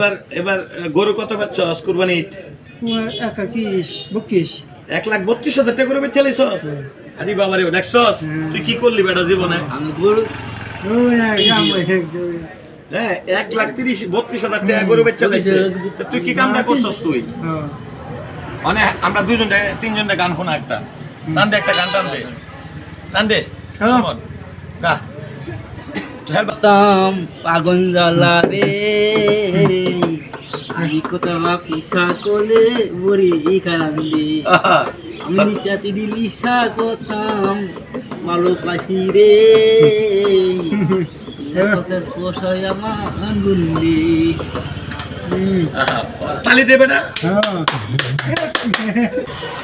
এবার এবার গরু কত পাচ্ছ? কুরবানি এক লাখ বত্রিশ হাজার টাকা করে বেচালিছস আরে বাবা রে দেখছস তুই কি করলি বেটা জীবনে? হ্যাঁ এক লাখ তিরিশ বত্রিশ হাজার টাকা গরু তুই কি কামটা করছস তুই? হ্যাঁ। মানে আমরা দুজন তিনজন গান শোনা একটা। টান দে একটা গান টান দে। টান দে হ্যাঁ। গা তাম পাগন জ্বালা রে। কোলে মরি কান্দে আহা, আমি জাতি দিলি সা কোথাম ভালোবাসি রে পোষায় আমার গুন্ডি হুম আহা, তালি দে বেটা হ্যাঁ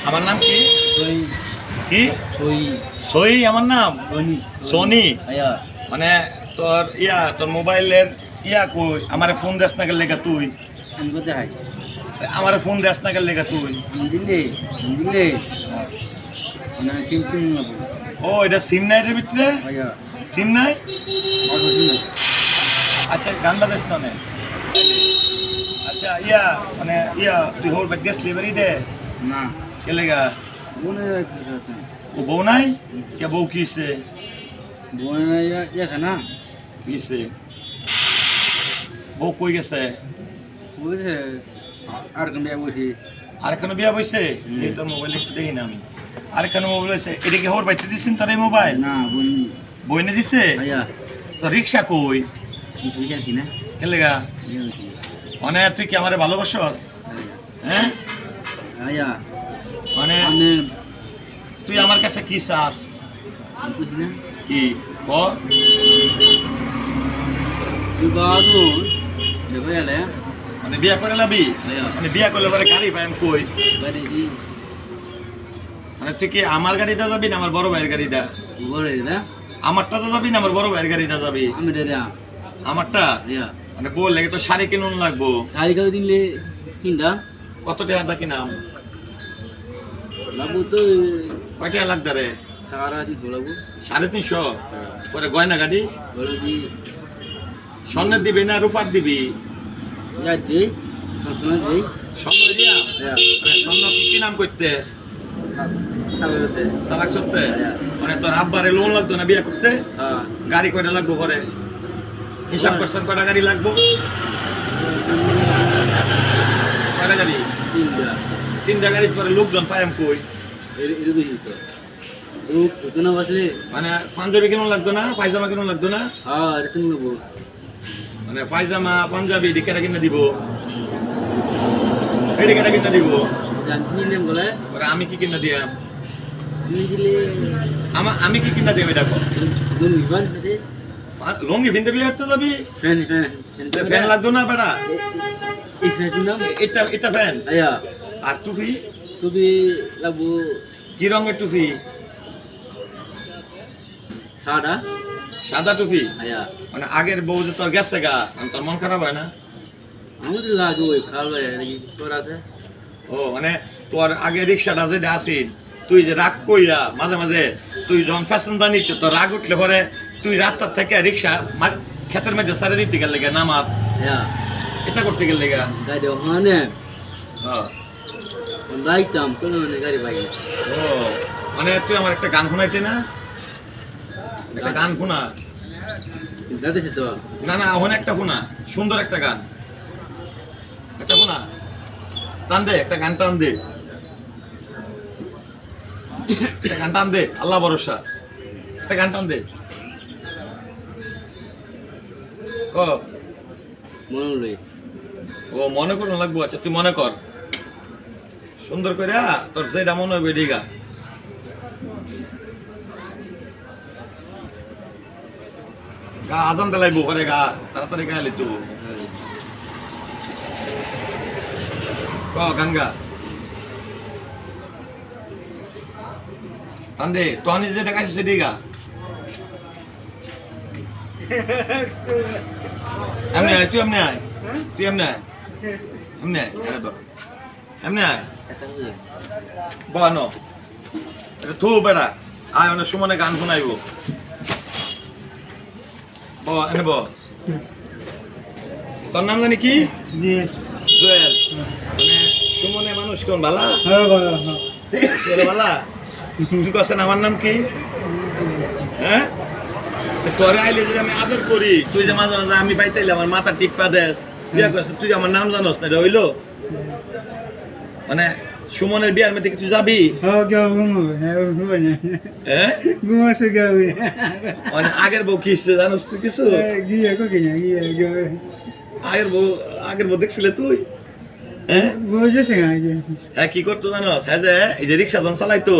আমার নাম কি সই কি সই সই আমার নাম সনি সোনি আয়া মানে তোর ইয়া তোর মোবাইলের ইয়া কই? আমারে ফোন দেস না গেলে লেগা তুই। আমি কোথায় আমারে ফোন দেস না গেলে তুই? দিলে দিলে মানে সিম্পল নেব ও এটা সিম নাই এর ভিতরে? সিম নাই? আচ্ছা গান বাজাস না আচ্ছা ইয়া মানে ইয়া তুই হোর ব্যাগ গেছ লিভারি দে না। কে লেগা? বোনে ও বউ নাই? কে বউ কিসে বোনে দেখা না কিসে বউ কই গেছে? বুঝছে? আর কোন বিয়া বসি? আর এখানে বিয়া এই তোর মোবাইল একটু দেখি না আমি। আর এখানে মোবাইল হয়েছে এটা কি হোর বাইতে দিছিস তোর এই মোবাইল না বনি বইনে দিছে? আয়া তো রিক্সা কই? কি কি না তুই কি আমারে ভালোবাসস? হ্যাঁ? আয়া আমি তুই আমার কাছে কি চাস? কি? ক? তুই বাদু দেখো মানে বিয়া করে লাবি? আয়া মানে বিয়া করলে পরে গাড়ি পাই আমি কই? মানে তুই কি আমার গাড়িটা যাবি না আমার বড় ভাইয়ের গাড়িটা বলে না? আমারটা তো যাবি না আমার বড় ভাইয়ের গাড়িটা যাবি? আমি আমারটা? আয়া মানে বল লাগে তো শাড়ি কিনুন লাগবো। শাড়ি করে দিলে কিনটা কত টাকা দা কিনাম লাগবো তো কয় টাকা লাগবে রে? সারা দিন ধোলাবো সাড়ে তিনশো? পরে গয়না গাড়ি? স্বর্ণের দিবি না রূপার দিবি? যা দে সবসময় দেই। স্বর্ণ দিয়া আয়া মানে কি নাম করতে? খাবে হতে সালাক সত্তে মানে তোর আব্বারে লোন লাগতো না বিয়া করতে? হ্যাঁ। গাড়ি কয়টা লাগবো হিসাব করছেন কয়টা গাড়ি লাগবো? কয়টা গাড়ি? তিনটা। গাড়ি পরে লোকজন কই? মানে পাঞ্জাবি কেন লাগতো না? পায়জামা কেন লাগতো না? হ্যাঁ মানে পায়জামা পাঞ্জাবি ডিকেটা কিনে দিব? এই ডিকেটা কিনে দিব? আমি কি কিনে দিয়াম? আমা কি কিনে এটা কর দুই লঙ্গি ভিনতে বিয়ে করতে যাবি? ফ্যান তে লাগতো না বেটা? এটা এটা ফ্যান। আর টুপি? তুমি লাগবো কি রঙের টুপি? সাদা সাদা টুপি? আয়া মানে আগের বউ যে তোর গেছে গা তোর মন খারাপ হয় না? আমাদের ওই নাকি তোর আছে? ও মানে তোর আগে রিক্সাটা যেটা আসিল তুই যে রাগ কইরা মাঝে মাঝে তুই যখন ফ্যাশন দানি তোর রাগ উঠলে পরে তুই রাস্তার থেকে রিক্সা ক্ষেতের মধ্যে সারে দিতে গেলে গা নামাত আয়া এটা করতে গেলে গা গাড়ি ওখানে হ্যাঁ। বাইতাম কোনো মানে গাড়ি বাইক ও মানে তুই আমার একটা গান শোনাইতে না? একটা গান শোনা না না, ওখানে একটা শোনা সুন্দর একটা গান। একটা শোনা টান দে, একটা গান টান দে। একটা গান টান দে, আল্লাহ ভরসা। একটা গান টান দে। ক? মনে ও, মনে করুন লাগবো আচ্ছা তুই মনে কর। সুন্দর করে তোর সেটা মনে হবে ডিগা গা আজান দেলাইবো পরে গা, তাড়াতাড়ি গা লিতু ক, গান গা। তান্দে তোহানি যে দেখাইছিস সেটি গা? এমনি আয়, তুই এমনি আয়, তুই এমনি আয় এমনি আয় এরা ধর। এমনি আয়। এটা থু, বেড়া। আয়, অনেক সুমনে গান শোনাইব। ব এনে ব তোর নাম জানি কি? জি। জুয়েল। মানে সুমনে মানুষ কোন বালা? হ্যাঁ হ্যাঁ। তোর বালা? তুই কছেন আমার নাম কি? হ্যাঁ? তোরে আইলে যদি আমি আদর করি তুই যে মাঝে মাঝে আমি বাইতে এলে আমার মাথা টিপা দেস বিয়া করছিস তুই আমার নাম জানোস না এটা হইল? মানে সুমনের বিয়ার মধ্যে কি তুই যাবি? হ্যাঁ হ্যাঁ মানে আগের বউ কি জানোস তুই কিছু? আগের বউ আগের বউ দেখছিলে তুই? কি করতো হ্যাঁ যে এই যে রিক্সা চালাইতো।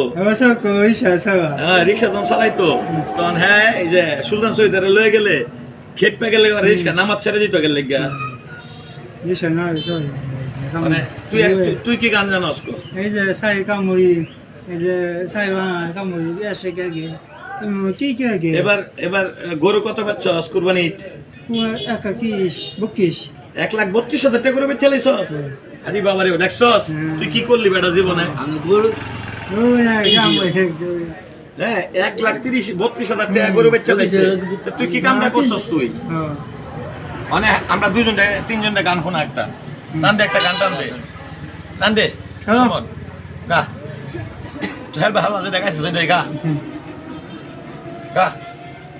হ্যাঁ রিক্সা চালাইতো। তখন হ্যাঁ এই যে সুলতান সৈদারে লয়ে গেলে খেপে গেলে রিক্সা নামাজ ছেড়ে দিত গেলে গা মানে তুই কি গান জানোস কো? এই যে সাই কামুই এই যে সাই কামুই এসে গেগে কি কি গে? এবার এবার গরু কত পাচ্ছস কুরবানি একা কিস বুকিস এক লাখ বত্রিশ হাজার টাকা করে চালাইছস আরে বাবারে দেখছস? হুম। তুই কি করলি বেটা জীবনে? আমি গরু হ্যাঁ এক লাখ তিরিশ বত্রিশ হাজার টাকা গরু বেচে চালাইছে তুই কি কামটা করছস তুই? হ্যাঁ। মানে আমরা দুইজন তিনজন গান শোনা একটা। টান একটা গান টান দে। টান দে হ্যাঁ। গা। হেলবে ভালো আছে দেখাইছিস গা। গা।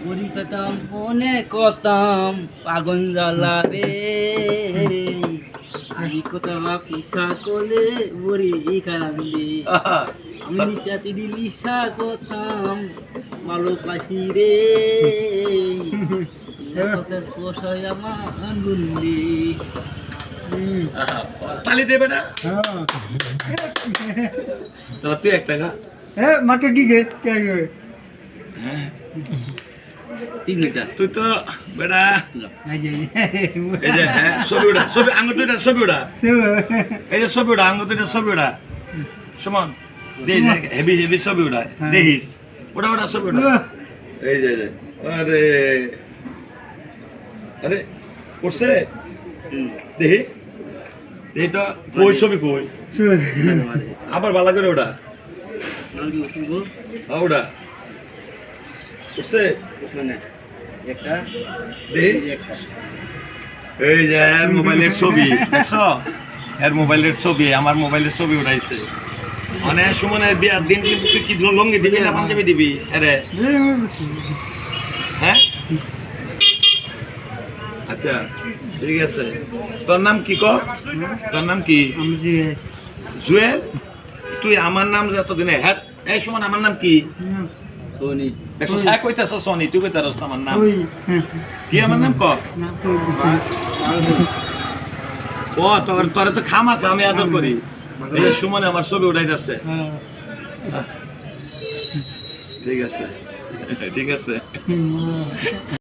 বুড়ি কথাম মনে কথাম পাগন জ্বালা রে। আমি কথা পিসা করলে বুড়ি আহা, আমি নিতাতি দিলিসা কথাম ভালো পাইছি রে। কথা কষায় আমার আহা, তালি দে বেটা। হ্যাঁ তাহলে তুই একটা গা এ মাকে কি গে? কে গে? হ্যাঁ। তিন লিটার। তুই তো বেটা এই যে এই যে হ্যাঁ ছবি উড়া ছবি আঙুল দুইটা ছবি উড়া এই যে ছবি উড়া আঙুল দুইটা ছবি উড়া সুমন দে হেভি হেভি ছবি উড়া হ্যাঁ। দেখিস। ওটা ওটা ছবি উড়া এই যে এই যে। আরে। আরে করছে দেখি। এই তো কই ছবি কই আবার ভালো করে ওটা হ্যাঁ, ওটা একটা এই যে এর মোবাইলের ছবি দেখছ? এর মোবাইলের ছবি আমার মোবাইলের ছবি উঠাইছে মানে সুমনের বিয়ার দিন কিন্তু তুই কি লঙ্গি দিবি না পাঞ্জাবি দিবি? আরে হ্যাঁ? আচ্ছা ঠিক আছে। তোর নাম কি ক? তোর নাম কি? জুয়েল। তুই আমার নাম যতদিনে হ্যাঁ এই সুমন আমার নাম কি? হ্যাঁ। কইতাছ সনি তুই কইতারস আমার নাম। কি আমার নাম ক? ও তোর তোর তো খামা খামে আদর করি। এই যে সুমনে আমার ছবি উঠাইতেছে। হ্যাঁ। ঠিক আছে। ঠিক আছে।